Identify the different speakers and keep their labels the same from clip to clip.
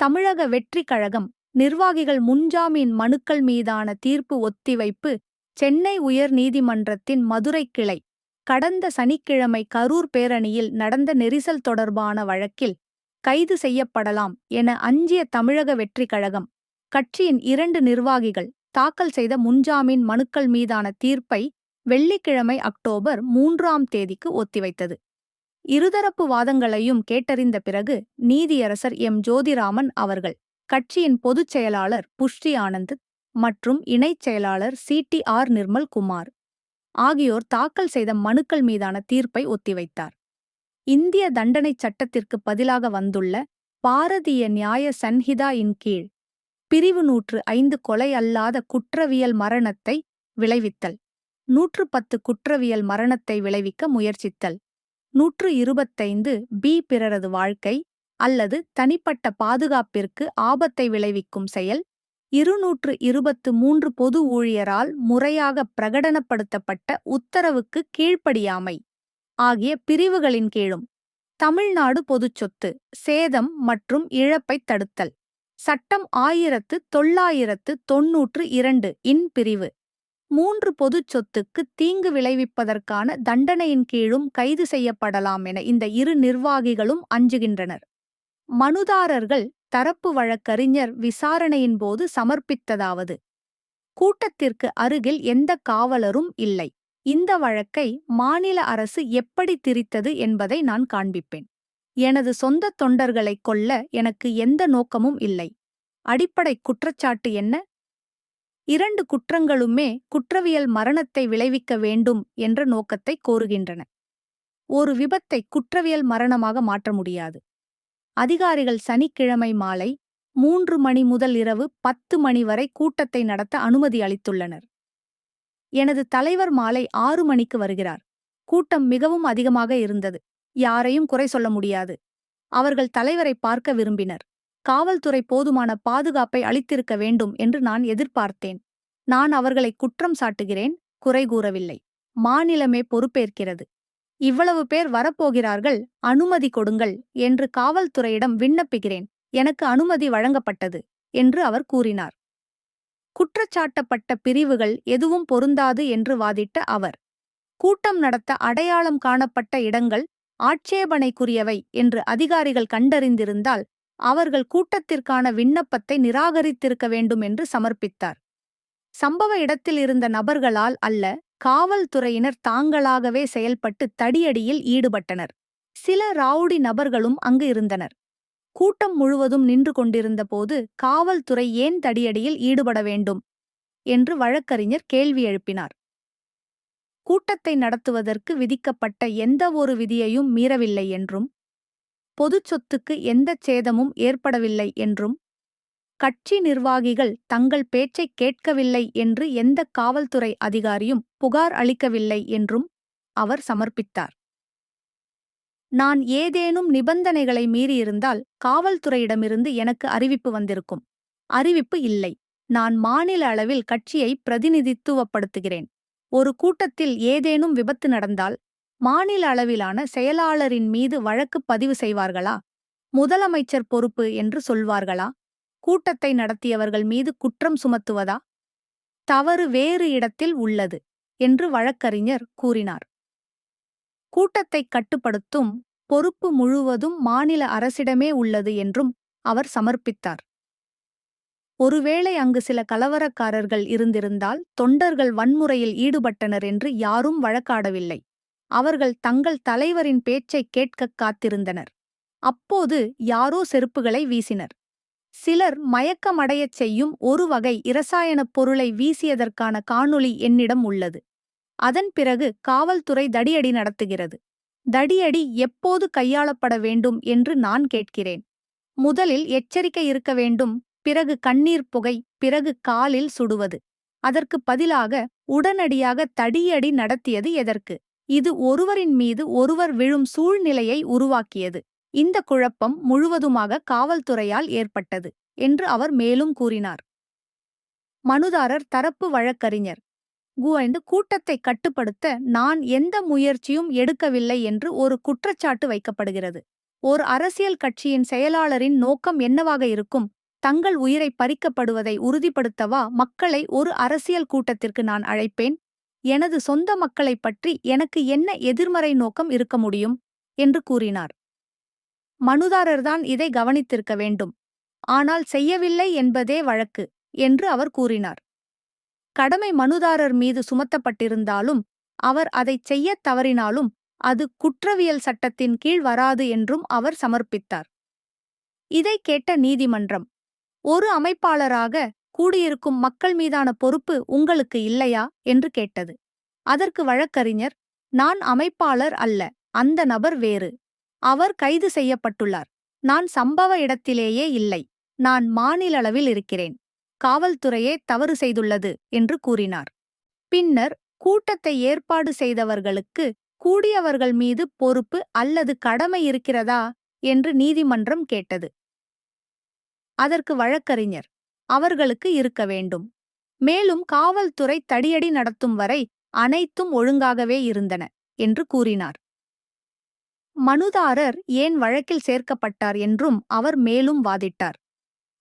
Speaker 1: தமிழக வெற்றி கழகம் நிர்வாகிகள் முன்ஜாமீன் மனுக்கள் மீதான தீர்ப்பு ஒத்திவைப்பு சென்னை உயர் நீதிமன்றத்தின் மதுரை கிளை. கடந்த சனிக்கிழமை கரூர் பேரணியில் நடந்த நெரிசல் தொடர்பான வழக்கில் கைது செய்யப்படலாம் என அஞ்சிய தமிழக வெற்றி கழகம் கட்சியின் இரண்டு நிர்வாகிகள் தாக்கல் செய்த முன்ஜாமீன் மனுக்கள் மீதான தீர்ப்பை வெள்ளிக்கிழமை அக்டோபர் மூன்றாம் தேதிக்கு ஒத்திவைத்தது. இருதரப்பு வாதங்களையும் கேட்டறிந்த பிறகு நீதியரசர் எம். ஜோதிராமன் அவர்கள் கட்சியின் பொதுச் செயலாளர் புஷ்டி ஆனந்த் மற்றும் இணைச் செயலாளர் C. T. R. Nirmal Kumar ஆகியோர் தாக்கல் செய்த மனுக்கள் மீதான தீர்ப்பை ஒத்திவைத்தார். இந்திய தண்டனைச் சட்டத்திற்கு பதிலாக வந்துள்ள பாரதிய நியாய சன்ஹிதா இன் கீழ் பிரிவு நூற்று ஐந்து கொலை அல்லாத குற்றவியல் மரணத்தை விளைவித்தல் நூற்று பத்து குற்றவியல் மரணத்தை விளைவிக்க முயற்சித்தல் நூற்று இருபத்தைந்து பி பிறரது வாழ்க்கை அல்லது தனிப்பட்ட பாதுகாப்பிற்கு ஆபத்தை விளைவிக்கும் செயல் இருநூற்று இருபத்து மூன்று பொது ஊழியரால் முறையாக பிரகடனப்படுத்தப்பட்ட உத்தரவுக்கு கீழ்ப்படியாமை ஆகிய பிரிவுகளின் கீழும். தமிழ்நாடு பொதுச்சொத்து சேதம் மற்றும் இழப்பைத் தடுத்தல். சட்டம் ஆயிரத்து தொள்ளாயிரத்து தொன்னூற்று இரண்டு இன் பிரிவு. மூன்று பொதுச் சொத்துக்கு தீங்கு விளைவிப்பதற்கான தண்டனையின் கீழும் கைது செய்யப்படலாம் என இந்த இரு நிர்வாகிகளும் அஞ்சுகின்றனர். மனுதாரர்கள் தரப்பு வழக்கறிஞர் விசாரணையின் போது சமர்ப்பித்ததாவது. கூட்டத்திற்கு அருகில் எந்த காவலரும் இல்லை. இந்த வழக்கை மாநில அரசு எப்படி திரித்தது என்பதை நான் காண்பிப்பேன். எனது சொந்த தொண்டர்களைக் கொல்ல எனக்கு எந்த நோக்கமும் இல்லை. அடிப்படை குற்றச்சாட்டு என்ன? இரண்டு குற்றங்களுமே குற்றவியல் மரணத்தை விளைவிக்க வேண்டும் என்ற நோக்கத்தை கோருகின்றன. ஒரு விபத்தை குற்றவியல் மரணமாக மாற்ற முடியாது. அதிகாரிகள் சனிக்கிழமை மாலை மூன்று மணி முதல் இரவு பத்து மணி வரை கூட்டத்தை நடத்த அனுமதி அளித்துள்ளனர். எனது தலைவர் மாலை ஆறு மணிக்கு வருகிறார். கூட்டம் மிகவும் அதிகமாக இருந்தது. யாரையும் குறை சொல்ல முடியாது. அவர்கள் தலைவரை பார்க்க விரும்பினர். காவல்துறை போதுமான பாதுகாப்பை அளித்திருக்க வேண்டும் என்று நான் எதிர்பார்த்தேன். நான் அவர்களை குற்றம் சாட்டுகிறேன் குறை கூறவில்லை. மாநிலமே பொறுப்பேற்கிறது. இவ்வளவு பேர் வரப்போகிறார்கள் அனுமதி கொடுங்கள் என்று காவல்துறையிடம் விண்ணப்பிக்கிறேன். எனக்கு அனுமதி வழங்கப்பட்டது என்று அவர் கூறினார். குற்றச்சாட்டப்பட்ட பிரிவுகள் எதுவும் பொருந்தாது என்று வாதிட்ட அவர் கூட்டம் நடத்த அடையாளம் காணப்பட்ட இடங்கள் ஆட்சேபனைக்குரியவை என்று அதிகாரிகள் கண்டறிந்திருந்தால் அவர்கள் கூட்டத்திற்கான விண்ணப்பத்தை நிராகரித்திருக்க வேண்டும் என்று சமர்ப்பித்தார். சம்பவ இடத்தில் இருந்த நபர்களால் அல்ல காவல்துறையினர் தாங்களாகவே செயல்பட்டு தடியடியில் ஈடுபட்டனர். சில ராவுடி நபர்களும் அங்கு இருந்தனர். கூட்டம் முழுவதும் நின்று கொண்டிருந்த போது காவல்துறை ஏன் தடியடியில் ஈடுபட வேண்டும்? என்று வழக்கறிஞர் கேள்வி எழுப்பினார். கூட்டத்தை நடத்துவதற்கு விதிக்கப்பட்ட எந்தவொரு விதியையும் மீறவில்லை என்றும் பொதுச் சொத்துக்கு எந்தச் சேதமும் ஏற்படவில்லை என்றும் கட்சி நிர்வாகிகள் தங்கள் பேச்சைக் கேட்கவில்லை என்று எந்த காவல்துறை அதிகாரியும் புகார் அளிக்கவில்லை என்றும் அவர் சமர்ப்பித்தார். நான் ஏதேனும் நிபந்தனைகளை மீறியிருந்தால் காவல்துறையிடமிருந்து எனக்கு அறிவிப்பு வந்திருக்கும். அறிவிப்பு இல்லை. நான் மாநில அளவில் கட்சியை பிரதிநிதித்துவப்படுத்துகிறேன். ஒரு கூட்டத்தில் ஏதேனும் விபத்து நடந்தால் மாநில அளவிலான செயலாளரின் மீது வழக்கு பதிவு செய்வார்களா? முதலமைச்சர் பொறுப்பு என்று சொல்வார்களா? கூட்டத்தை நடத்தியவர்கள் மீது குற்றம் சுமத்துவதா? தவறு வேறு இடத்தில் உள்ளது என்று வழக்கறிஞர் கூறினார். கூட்டத்தை கட்டுப்படுத்தும் பொறுப்பு முழுவதும் மாநில அரசிடமே உள்ளது என்றும் அவர் சமர்ப்பித்தார். ஒருவேளை அங்கு சில கலவரக்காரர்கள் இருந்திருந்தால் தொண்டர்கள் வன்முறையில் ஈடுபட்டனர் என்று யாரும் வழக்காடவில்லை. அவர்கள் தங்கள் தலைவரின் பேச்சைக் கேட்கக் காத்திருந்தனர். அப்போது யாரோ செருப்புகளை வீசினர். சிலர் மயக்கமடையச் செய்யும் ஒரு வகை இரசாயனப் பொருளை வீசியதற்கான காணொளி என்னிடம் உள்ளது. அதன் பிறகு காவல்துறை தடியடி நடத்துகிறது. தடியடி எப்போது கையாளப்பட வேண்டும் என்று நான் கேட்கிறேன். முதலில் எச்சரிக்கை இருக்க வேண்டும். பிறகு கண்ணீர் புகை பிறகு காலில் சுடுவது. அதற்கு பதிலாக உடனடியாக தடியடி நடத்தியது எதற்கு? இது ஒருவரின் மீது ஒருவர் விழும் சூழ்நிலையை உருவாக்கியது. இந்த குழப்பம் முழுவதுமாக காவல்துறையால் ஏற்பட்டது என்று அவர் மேலும் கூறினார். மனுதாரர் தரப்பு வழக்கறிஞர். குவைந்து கூட்டத்தை கட்டுப்படுத்த நான் எந்த முயற்சியும் எடுக்கவில்லை என்று ஒரு குற்றச்சாட்டு வைக்கப்படுகிறது. ஓர் அரசியல் கட்சியின் செயலாளரின் நோக்கம் என்னவாக இருக்கும்? தங்கள் உயிரை பறிக்கப்படுவதை உறுதிப்படுத்தவா? மக்களை ஒரு அரசியல் கூட்டத்திற்கு நான் அழைப்பேன். எனது சொந்த மக்களைப் பற்றி எனக்கு என்ன எதிர்மறை நோக்கம் இருக்க முடியும்? என்று கூறினார். மனுதாரர்தான் இதை கவனித்திருக்க வேண்டும். ஆனால் செய்யவில்லை என்பதே வழக்கு என்று அவர் கூறினார். கடமை மனுதாரர் மீது சுமத்தப்பட்டிருந்தாலும் அவர் அதைச் செய்யத் தவறினாலும் அது குற்றவியல் சட்டத்தின் கீழ் வராது என்றும் அவர் சமர்ப்பித்தார். இதை கேட்ட நீதிமன்றம் ஒரு அமைப்பாளராக கூடியிருக்கும் மக்கள் மீதான பொறுப்பு உங்களுக்கு இல்லையா? என்று கேட்டது. அதற்கு வழக்கறிஞர் நான் அமைப்பாளர் அல்ல அந்த நபர் வேறு. அவர் கைது செய்யப்பட்டுள்ளார். நான் சம்பவ இடத்திலேயே இல்லை. நான் மாநில அளவில் இருக்கிறேன். காவல்துறையே தவறு செய்துள்ளது என்று கூறினார். பின்னர் கூட்டத்தை ஏற்பாடு செய்தவர்களுக்கு கூடியவர்கள் மீது பொறுப்பு அல்லது கடமை இருக்கிறதா? என்று நீதிமன்றம் கேட்டது. அதற்கு வழக்கறிஞர் அவர்களுக்கு இருக்க வேண்டும். மேலும் காவல்துறை தடியடி நடத்தும் வரை அனைத்தும் ஒழுங்காகவே இருந்தன என்று கூறினார். மனுதாரர் ஏன் வழக்கில் சேர்க்கப்பட்டார் என்றும் அவர் மேலும் வாதிட்டார்.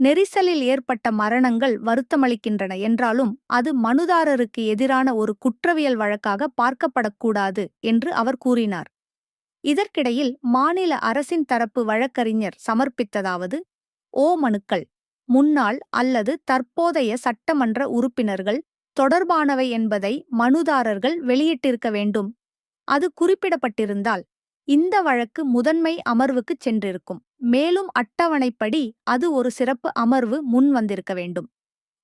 Speaker 1: நெரிசலில் ஏற்பட்ட மரணங்கள் வருத்தமளிக்கின்றன என்றாலும் அது மனுதாரருக்கு எதிரான ஒரு குற்றவியல் வழக்காக பார்க்கப்படக்கூடாது என்று அவர் கூறினார். இதற்கிடையில் மாநில அரசின் தரப்பு வழக்கறிஞர் சமர்ப்பித்ததாவது ஓ மனுக்கள் முன்னாள் அல்லது தற்போதைய சட்டமன்ற உறுப்பினர்கள் தொடர்பானவை என்பதை மனுதாரர்கள் வெளியிட்டிருக்க வேண்டும். அது குறிப்பிடப்பட்டிருந்தால் இந்த வழக்கு முதன்மை அமர்வுக்குச் சென்றிருக்கும். மேலும் அட்டவணைப்படி அது ஒரு சிறப்பு அமர்வு முன் வந்திருக்க வேண்டும்.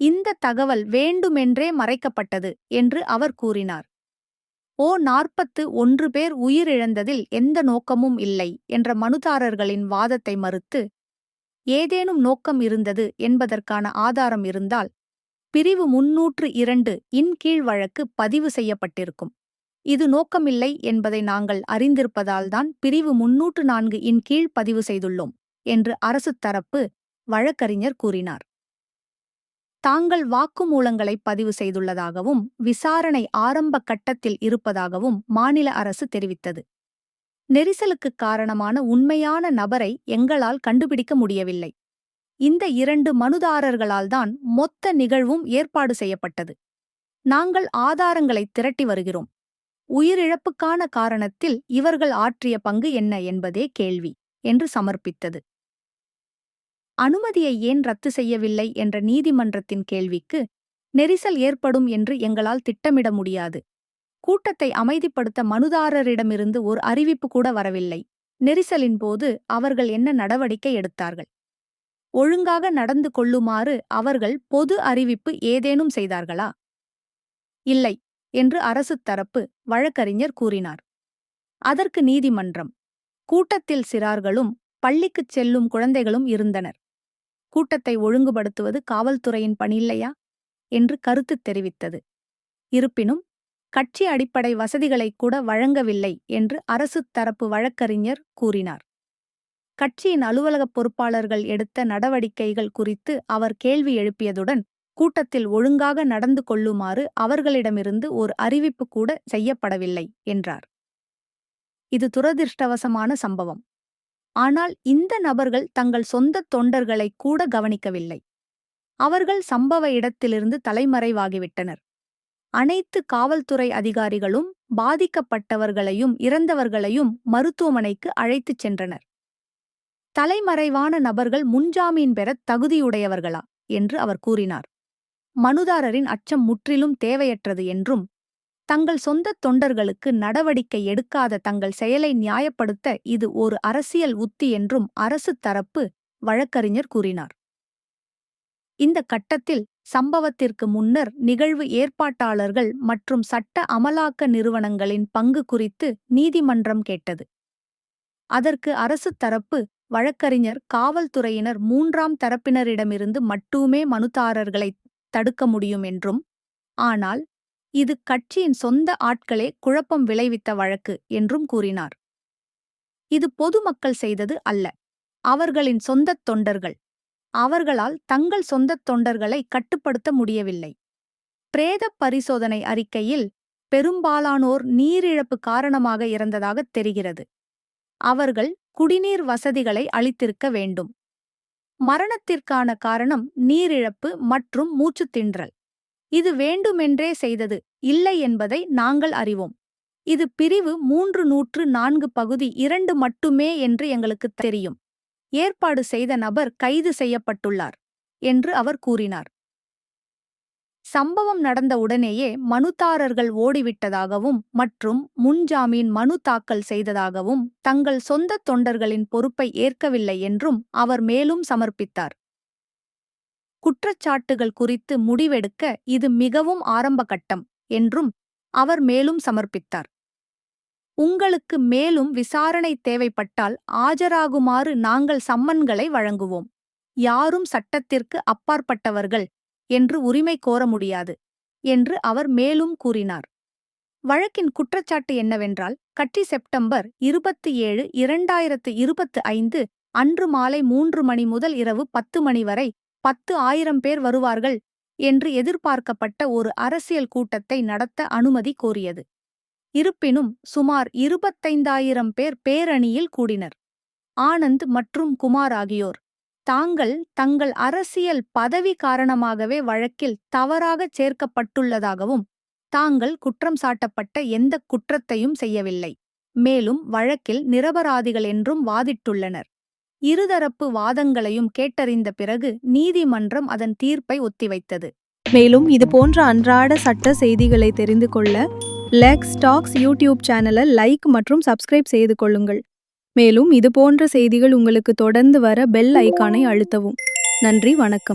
Speaker 1: இந்த தகவல் வேண்டுமென்றே மறைக்கப்பட்டது என்று அவர் கூறினார். ஓ நாற்பத்து ஒன்று பேர் உயிரிழந்ததில் எந்த நோக்கமும் இல்லை என்ற மனுதாரர்களின் வாதத்தை மறுத்து ஏதேனும் நோக்கம் இருந்தது என்பதற்கான ஆதாரம் இருந்தால் பிரிவு முன்னூற்று இரண்டு இன் கீழ் வழக்கு பதிவு செய்யப்பட்டிருக்கும். இது நோக்கமில்லை என்பதை நாங்கள் அறிந்திருப்பதால்தான் பிரிவு முன்னூற்று நான்கு இன் கீழ் பதிவு செய்துள்ளோம் என்று அரசு தரப்பு வழக்கறிஞர் கூறினார். தாங்கள் வாக்குமூலங்களை பதிவு செய்துள்ளதாகவும் விசாரணை ஆரம்ப கட்டத்தில் இருப்பதாகவும் மாநில அரசு தெரிவித்தது. நெரிசலுக்கு காரணமான உண்மையான நபரை எங்களால் கண்டுபிடிக்க முடியவில்லை. இந்த இரண்டு மனுதாரர்களால்தான் மொத்த நிகழ்வும் ஏற்பாடு செய்யப்பட்டது. நாங்கள் ஆதாரங்களை திரட்டி வருகிறோம். உயிரிழப்புக்கான காரணத்தில் இவர்கள் ஆற்றிய பங்கு என்ன என்பதே கேள்வி என்று சமர்ப்பித்தது. அனுமதியை ஏன் ரத்து செய்யவில்லை என்ற நீதிமன்றத்தின் கேள்விக்கு நெரிசல் ஏற்படும் என்று எங்களால் திட்டமிட முடியாது. கூட்டத்தை அமைதிப்படுத்த மனுதாரரிடமிருந்து ஒரு அறிவிப்பு கூட வரவில்லை. நெரிசலின் போது அவர்கள் என்ன நடவடிக்கை எடுத்தார்கள்? ஒழுங்காக நடந்து கொள்ளுமாறு அவர்கள் பொது அறிவிப்பு ஏதேனும் செய்தார்களா? இல்லை என்று அரசு தரப்பு வழக்கறிஞர் கூறினார். அதற்கு நீதிமன்றம் கூட்டத்தில் சிறார்களும் பள்ளிக்குச் செல்லும் குழந்தைகளும் இருந்தனர். கூட்டத்தை ஒழுங்குபடுத்துவது காவல்துறையின் பணியில்லையா என்று கருத்து தெரிவித்தது. இருப்பினும் கட்சி அடிப்படை வசதிகளை கூட வழங்கவில்லை என்று அரசு தரப்பு வழக்கறிஞர் கூறினார். கட்சியின் அலுவலகப் பொறுப்பாளர்கள் எடுத்த நடவடிக்கைகள் குறித்து அவர் கேள்வி எழுப்பியதுடன் கூட்டத்தில் ஒழுங்காக நடந்து கொள்ளுமாறு அவர்களிடமிருந்து ஒரு அறிவிப்பு கூட செய்யப்படவில்லை என்றார். இது துரதிர்ஷ்டவசமான சம்பவம். ஆனால் இந்த நபர்கள் தங்கள் சொந்த தொண்டர்களை கூட கவனிக்கவில்லை. அவர்கள் சம்பவ இடத்திலிருந்து தலைமறைவாகிவிட்டனர். அனைத்து காவல்துறை அதிகாரிகளும் பாதிக்கப்பட்டவர்களையும் இறந்தவர்களையும் மருத்துவமனைக்கு அழைத்துச் சென்றனர். தலைமறைவான நபர்கள் முன்ஜாமீன் பெறத் தகுதியுடையவர்களா? என்று அவர் கூறினார். மனுதாரரின் அச்சம் முற்றிலும் தேவையற்றது என்றும் தங்கள் சொந்த தொண்டர்களுக்கு நடவடிக்கை எடுக்காத தங்கள் செயலை நியாயப்படுத்த இது ஒரு அரசியல் உத்தி என்றும் அரசு தரப்பு வழக்கறிஞர் கூறினார். இந்த கட்டத்தில் சம்பவத்திற்கு முன்னர் நிகழ்வு ஏற்பாட்டாளர்கள் மற்றும் சட்ட அமலாக்க நிறுவனங்களின் பங்கு குறித்து நீதிமன்றம் கேட்டது. அதற்கு அரசு தரப்பு வழக்கறிஞர் காவல்துறையினர் மூன்றாம் தரப்பினரிடமிருந்து மட்டுமே மனுதாரர்களை தடுக்க முடியும் என்றும் ஆனால் இது கட்சியின் சொந்த ஆட்களே குழப்பம் விளைவித்த வழக்கு என்றும் கூறினார். இது பொதுமக்கள் செய்தது அல்ல. அவர்களின் சொந்தத் தொண்டர்கள் அவர்களால் தங்கள் சொந்தத் தொண்டர்களை கட்டுப்படுத்த முடியவில்லை. பிரேத பரிசோதனை அறிக்கையில் பெரும்பாலானோர் நீரிழப்பு காரணமாக இறந்ததாக தெரிகிறது. அவர்கள் குடிநீர் வசதிகளை அளித்திருக்க வேண்டும். மரணத்திற்கான காரணம் நீரிழப்பு மற்றும் மூச்சுத் தின்றல். இது வேண்டுமென்றே செய்தது இல்லை என்பதை நாங்கள் அறிவோம். இது பிரிவு மூன்று நூற்று நான்கு பகுதி இரண்டு மட்டுமே என்று எங்களுக்குத் தெரியும். ஏற்பாடு செய்த நபர் கைது செய்யப்பட்டுள்ளார் என்று அவர் கூறினார். சம்பவம் நடந்த உடனேயே மனுதாரர்கள் ஓடிவிட்டதாகவும் மற்றும் முன்ஜாமீன் மனு தாக்கல் செய்ததாகவும் தங்கள் சொந்த தொண்டர்களின் பொறுப்பை ஏற்கவில்லை என்றும் அவர் மேலும் சமர்ப்பித்தார். குற்றச்சாட்டுகள் குறித்து முடிவெடுக்க இது மிகவும் ஆரம்ப கட்டம் என்றும் அவர் மேலும் சமர்ப்பித்தார். உங்களுக்கு மேலும் விசாரணை தேவைப்பட்டால் ஆஜராகுமாறு நாங்கள் சம்மன்களை வழங்குவோம். யாரும் சட்டத்திற்கு அப்பாற்பட்டவர்கள் என்று உரிமை கோர முடியாது என்று அவர் மேலும் கூறினார். வழக்கின் குற்றச்சாட்டு என்னவென்றால் கட்சி செப்டம்பர் இருபத்தி ஏழு இரண்டாயிரத்து இருபத்து ஐந்து அன்று மாலை மூன்று மணி முதல் இரவு பத்து மணி வரை பத்து ஆயிரம் பேர் வருவார்கள் என்று எதிர்பார்க்கப்பட்ட ஒரு அரசியல் கூட்டத்தை நடத்த அனுமதி கோரியது. இருப்பினும் சுமார் இருபத்தைந்தாயிரம் பேர் பேரணியில் கூடினர். ஆனந்த் மற்றும் குமார் ஆகியோர். தாங்கள் தங்கள் அரசியல் பதவி காரணமாகவே வழக்கில் தவறாகச் சேர்க்கப்பட்டுள்ளதாகவும் தாங்கள் குற்றம் சாட்டப்பட்ட எந்த குற்றத்தையும் செய்யவில்லை. மேலும் வழக்கில் நிரபராதிகள் என்றும் வாதிட்டுள்ளனர். இருதரப்பு வாதங்களையும் கேட்டறிந்த பிறகு நீதிமன்றம் அதன் தீர்ப்பை ஒத்திவைத்தது.
Speaker 2: மேலும் இது போன்ற அன்றாட சட்ட செய்திகளை தெரிந்து கொள்ள லெக்ஸ் ஸ்டாக்ஸ் யூடியூப் சேனலை லைக் மற்றும் சப்ஸ்கிரைப் செய்து கொள்ளுங்கள். மேலும் இது போன்ற செய்திகள் உங்களுக்கு தொடர்ந்து வர பெல் ஐகானை அழுத்தவும். நன்றி வணக்கம்.